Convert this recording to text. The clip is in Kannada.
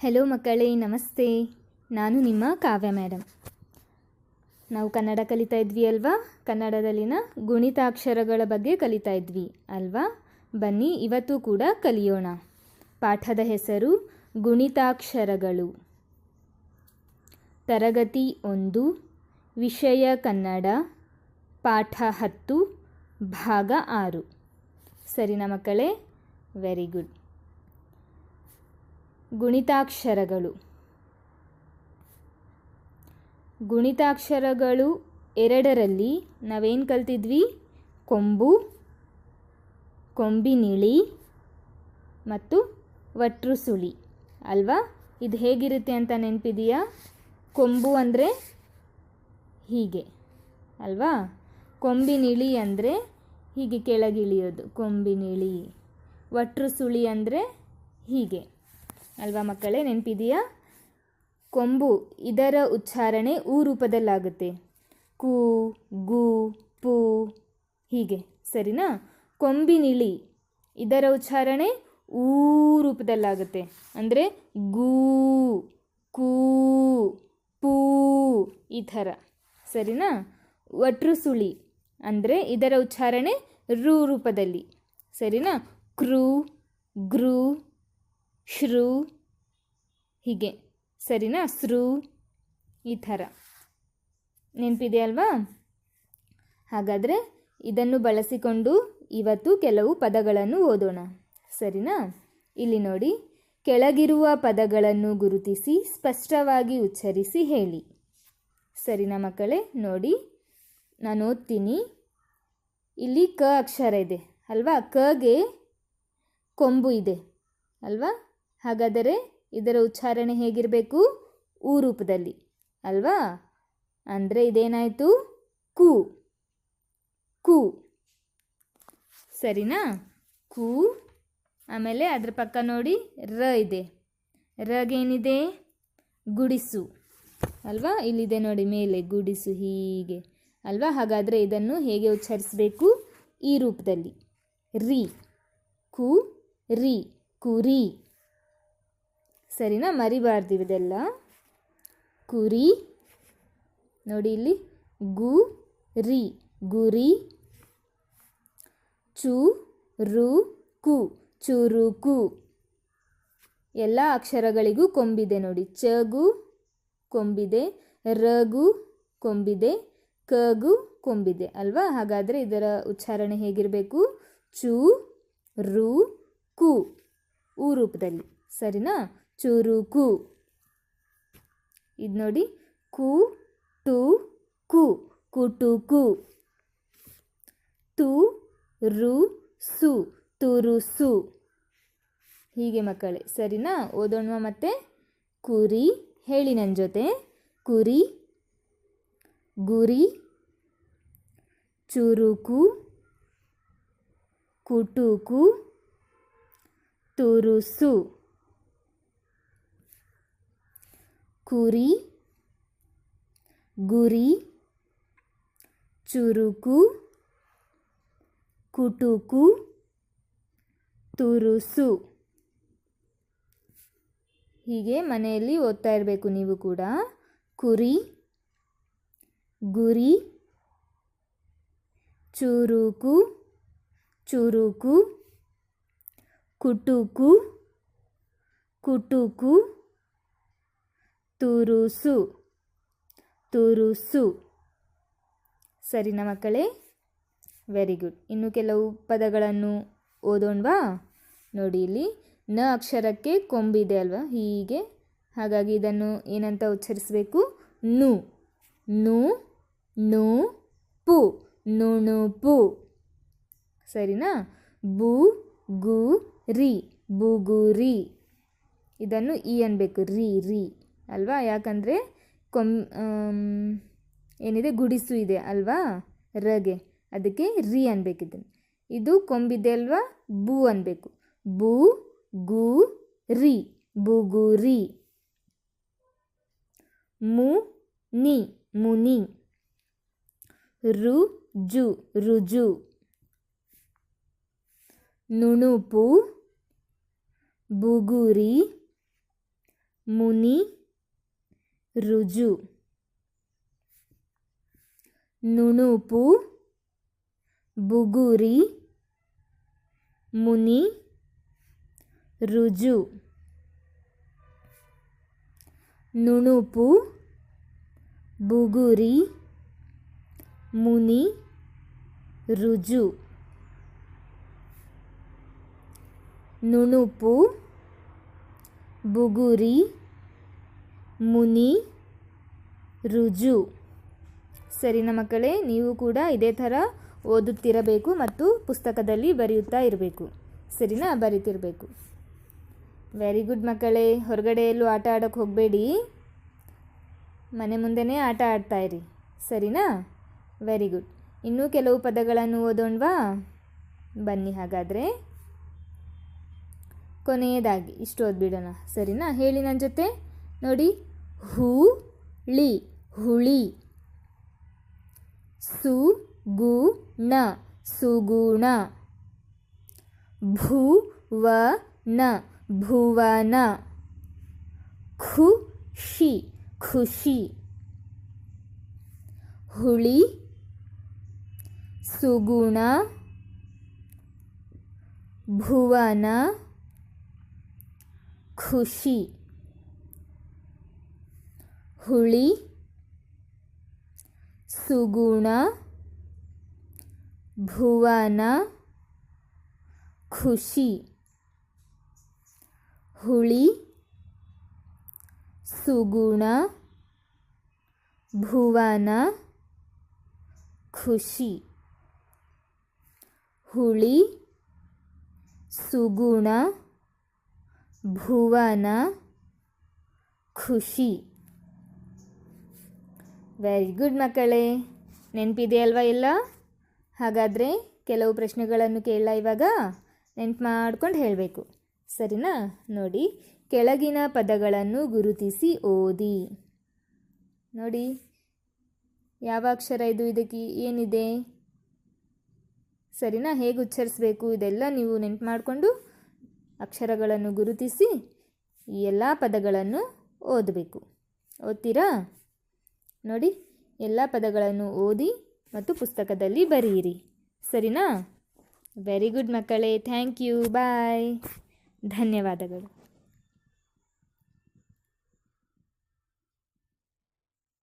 ಹೆಲೋ ಮಕ್ಕಳೇ, ನಮಸ್ತೆ. ನಾನು ನಿಮ್ಮ ಕಾವ್ಯ ಮೇಡಮ್ ನಾವು ಕನ್ನಡ ಕಲಿತಾ ಇದ್ವಿ ಅಲ್ವಾ? ಕನ್ನಡದಲ್ಲಿನ ಗುಣಿತಾಕ್ಷರಗಳ ಬಗ್ಗೆ ಕಲಿತಾ ಇದ್ವಿ ಅಲ್ವಾ? ಬನ್ನಿ, ಇವತ್ತು ಕೂಡ ಕಲಿಯೋಣ. ಪಾಠದ ಹೆಸರು ಗುಣಿತಾಕ್ಷರಗಳು. ತರಗತಿ ಒಂದು, ವಿಷಯ ಕನ್ನಡ, ಪಾಠ ಹತ್ತು, ಭಾಗ ಆರು. ಸರಿನಾ ಮಕ್ಕಳೇ? Very good ಗುಣಿತಾಕ್ಷರಗಳು. ಗುಣಿತಾಕ್ಷರಗಳು ಎರಡರಲ್ಲಿ ನಾವೇನು ಕಲ್ತಿದ್ವಿ? ಕೊಂಬು, ಕೊಂಬಿನಿಳಿ ಮತ್ತು ವಟ್ರುಸುಳಿ. ಅಲ್ವಾ? ಇದು ಹೇಗಿರುತ್ತೆ ಅಂತ ನೆನಪಿದೆಯಾ? ಕೊಂಬು ಅಂದರೆ ಹೀಗೆ. ಅಲ್ವಾ? ಕೊಂಬಿನಿಳಿ ಅಂದರೆ ಹೀಗೆ ಕೆಳಗಿಳಿಯೋದು. ಕೊಂಬಿನಿಳಿ. ವಟ್ರುಸುಳಿ ಅಂದರೆ ಹೀಗೆ. ಅಲ್ವಾ ಮಕ್ಕಳೇ, ನೆನಪಿದೆಯಾ? ಕೊಂಬು ಇದರ ಉಚ್ಚಾರಣೆ ಊ ರೂಪದಲ್ಲಾಗುತ್ತೆ. ಕು, ಗು, ಪು, ಹೀಗೆ. ಸರಿನಾ? ಕೊಂಬಿನಿಳಿ ಇದರ ಉಚ್ಚಾರಣೆ ಊ ರೂಪದಲ್ಲಾಗುತ್ತೆ. ಅಂದರೆ ಗೂ, ಕೂ, ಪೂ, ಈ ಥರ. ಸರಿನಾ? ವಟ್ರುಸುಳಿ ಅಂದರೆ ಇದರ ಉಚ್ಚಾರಣೆ ರು ರೂಪದಲ್ಲಿ. ಸರಿನಾ? ಕ್ರೂ, ಗ್ರೂ ಶ್ರೂ, ಹೀಗೆ. ಸರಿನಾ? ಸೃ ಈ ಥರ. ನೆನಪಿದೆ ಅಲ್ವಾ? ಹಾಗಾದರೆ ಇದನ್ನು ಬಳಸಿಕೊಂಡು ಇವತ್ತು ಕೆಲವು ಪದಗಳನ್ನು ಓದೋಣ. ಸರಿನಾ? ಇಲ್ಲಿ ನೋಡಿ. ಕೆಳಗಿರುವ ಪದಗಳನ್ನು ಗುರುತಿಸಿ, ಸ್ಪಷ್ಟವಾಗಿ ಉಚ್ಚರಿಸಿ ಹೇಳಿ. ಸರಿನಾ ಮಕ್ಕಳೇ? ನೋಡಿ. ನಾನು ಓದ್ತೀನಿ. ಇಲ್ಲಿ ಕ ಅಕ್ಷರ ಇದೆ. ಅಲ್ವಾ? ಕಗೆ ಕೊಂಬು ಇದೆ. ಅಲ್ವಾ? ಹಾಗಾದರೆ ಇದರ ಉಚ್ಚಾರಣೆ ಹೇಗಿರಬೇಕು? ಊ ರೂಪದಲ್ಲಿ. ಅಲ್ವಾ? ಅಂದರೆ ಇದೇನಾಯಿತು? ಕು. ಕು. ಸರಿನಾ? ಕು. ಆಮೇಲೆ ಅದರ ಪಕ್ಕ ನೋಡಿ ರ ಇದೆ. ರಗೇನಿದೆ? ಗುಡಿಸು. ಅಲ್ವಾ? ಇಲ್ಲಿದೆ ನೋಡಿ ಮೇಲೆ, ಗುಡಿಸು ಹೀಗೆ. ಅಲ್ವಾ? ಹಾಗಾದರೆ ಇದನ್ನು ಹೇಗೆ ಉಚ್ಚರಿಸಬೇಕು? ಈ ರೂಪದಲ್ಲಿ. ರಿ. ಕು. ರಿ. ಕುರಿ. ಸರಿನಾ? ಮರಿಬಾರ್ದು ಇದೆಲ್ಲ ಕುರಿ. ನೋಡಿ ಇಲ್ಲಿ. ಗು, ರಿ. ಗುರಿ. ಚು, ರು, ಕು. ಚುರುಕು. ಎಲ್ಲ ಅಕ್ಷರಗಳಿಗೂ ಕೊಂಬಿದೆ ನೋಡಿ. ಚಗು ಕೊಂಬಿದೆ ರಗು ಕೊಂಬಿದೆ ಕಗು ಕೊಂಬಿದೆ ಅಲ್ವಾ? ಹಾಗಾದರೆ ಇದರ ಉಚ್ಚಾರಣೆ ಹೇಗಿರಬೇಕು? ಚು, ರು, ಕು. ಊ ರೂಪದಲ್ಲಿ ಸರಿನಾ? ಚುರುಕು. ಇದು ನೋಡಿ, ಕು ಟು ಕು, ಕುಟುಕು. ತು, ರು, ಸು, ತುರುಸು. ಹೀಗೆ ಮಕ್ಕಳೇ, ಸರಿನಾ? ಓದೋಣ ಮತ್ತೆ? ಕುರಿ, ಹೇಳಿ ನನ್ನ ಜೊತೆ. ಕುರಿ, ಗುರಿ, ಚುರುಕು, ಕುಟುಕು, ತುರುಸು. ಕುರಿ, ಗುರಿ, ಚುರುಕು, ಕುಟುಕು, ತುರುಸು. ಹೀಗೆ ಮನೆಯಲ್ಲಿ ಓದ್ತಾ ಇರಬೇಕು ನೀವು ಕೂಡ. ಕುರಿ, ಗುರಿ, ಚುರುಕು ಚುರುಕು, ಕುಟುಕು ಕುಟುಕು. ತುರುಸು. ತುರುಸು. ಸರಿನಾ ಮಕ್ಕಳೇ? ವೆರಿ ಗುಡ್ ಇನ್ನು ಕೆಲವು ಪದಗಳನ್ನು ಓದೋಣವಾ? ನೋಡಿ ಇಲ್ಲಿ. ನ ಅಕ್ಷರಕ್ಕೆ ಕೊಂಬಿದೆ ಅಲ್ವಾ? ಹೀಗೆ. ಹಾಗಾಗಿ ಇದನ್ನು ಏನಂತ ಉಚ್ಚರಿಸಬೇಕು? ನು. ನು. ನು. ಪು. ನುಣುಪು. ಸರಿನಾ? ಬು, ಗು, ರಿ. ಬುಗುರಿ. ಇದನ್ನು ಈ ಅನ್ಬೇಕು. ರಿ ರಿ. ಅಲ್ವಾ? ಯಾಕಂದರೆ ಕೊಂ ಏನಿದೆ? ಗುಡಿಸು ಇದೆ ಅಲ್ವಾ? ರಗೆ. ಅದಕ್ಕೆ ರಿ ಅನ್ಬೇಕಿದ್ದೀನಿ ಇದು ಕೊಂಬಿದೆ ಅಲ್ವಾ? ಬೂ ಅನ್ಬೇಕು. ಬೂ ಗು, ರಿ. ಬುಗುರಿ ಮು, ನಿ. ಮುನಿ ರು, ಜು. ರುಜು ನುಣುಪು ಬುಗುರಿ ಮುನಿ ರುಜು ನುಣುಪು ಬುಗುರಿ ಮುನಿ ರುಜು ನುಣುಪು ಬುಗುರಿ ಮುನಿ ರುಜು ನುಣುಪು ಬುಗುರಿ ಮುನಿ, ರುಜು. ಸರಿನಾ ಮಕ್ಕಳೇ, ನೀವು ಕೂಡ ಇದೇ ಥರ ಓದುತ್ತಿರಬೇಕು ಮತ್ತು ಪುಸ್ತಕದಲ್ಲಿ ಬರೆಯುತ್ತಾ ಇರಬೇಕು. ಸರಿನಾ ಬರೀತಿರಬೇಕು ವೆರಿ ಗುಡ್ ಮಕ್ಕಳೇ, ಹೊರಗಡೆಯಲ್ಲೂ ಆಟ ಆಡೋಕ್ಕೆ ಹೋಗಬೇಡಿ. ಮನೆ ಮುಂದೆನೇ ಆಟ ಆಡ್ತಾ ಇರಿ. ಸರಿನಾ? ವೆರಿ ಗುಡ್ ಇನ್ನೂ ಕೆಲವು ಪದಗಳನ್ನು ಓದೋಣವಾ? ಬನ್ನಿ ಹಾಗಾದರೆ. ಕೊನೆಯದಾಗಿ, ಇಷ್ಟು ಓದ್ಬಿಡೋಣ. ಸರಿನಾ? ಹೇಳಿ ನನ್ನ ಜೊತೆ. ನೋಡಿ ಹುಳಿ ಹುಳಿ. ಸುಗುಣ ಸುಗುಣ. ಭುವನ ಭುವನ. ಖುಷಿ ಖುಷಿ. ಹುಳಿ ಸುಗುಣ. ಭುವನ ಖುಷಿ. ಹುಳಿ ಸುಗುಣ ಭುವನ ಖುಷಿ. ಹುಳಿ ಸುಗುಣ ಭುವನ ಖುಷಿ. ಹುಳಿ ಸುಗುಣ ಭುವನ ಖುಷಿ. ವೆರಿ ಗುಡ್ ಮಕ್ಕಳೇ. ನೆನಪಿದೆಯಲ್ವಾ ಎಲ್ಲ? ಹಾಗಾದರೆ ಕೆಲವು ಪ್ರಶ್ನೆಗಳನ್ನು ಕೇಳಲ್ಲ ಇವಾಗ. ನೆನ್ಪು ಮಾಡ್ಕೊಂಡು ಹೇಳಬೇಕು. ಸರಿನಾ? ನೋಡಿ, ಕೆಳಗಿನ ಪದಗಳನ್ನು ಗುರುತಿಸಿ ಓದಿ. ನೋಡಿ, ಯಾವ ಅಕ್ಷರ ಇದು ಇದಕ್ಕೆ? ಏನಿದೆ? ಸರಿನಾ? ಹೇಗೆ ಉಚ್ಚರಿಸಬೇಕು? ಇದೆಲ್ಲ ನೀವು ನೆನ್ಪು ಮಾಡಿಕೊಂಡು ಅಕ್ಷರಗಳನ್ನು ಗುರುತಿಸಿ ಈ ಎಲ್ಲ ಪದಗಳನ್ನು ಓದಬೇಕು. ಓದ್ತೀರಾ? ನೋಡಿ, ಎಲ್ಲ ಪದಗಳನ್ನು ಓದಿ ಮತ್ತು ಪುಸ್ತಕದಲ್ಲಿ ಬರೆಯಿರಿ. ಸರಿನಾ? ವೆರಿ ಗುಡ್ ಮಕ್ಕಳೇ ಥ್ಯಾಂಕ್ ಯು ಬಾಯ್ ಧನ್ಯವಾದಗಳು.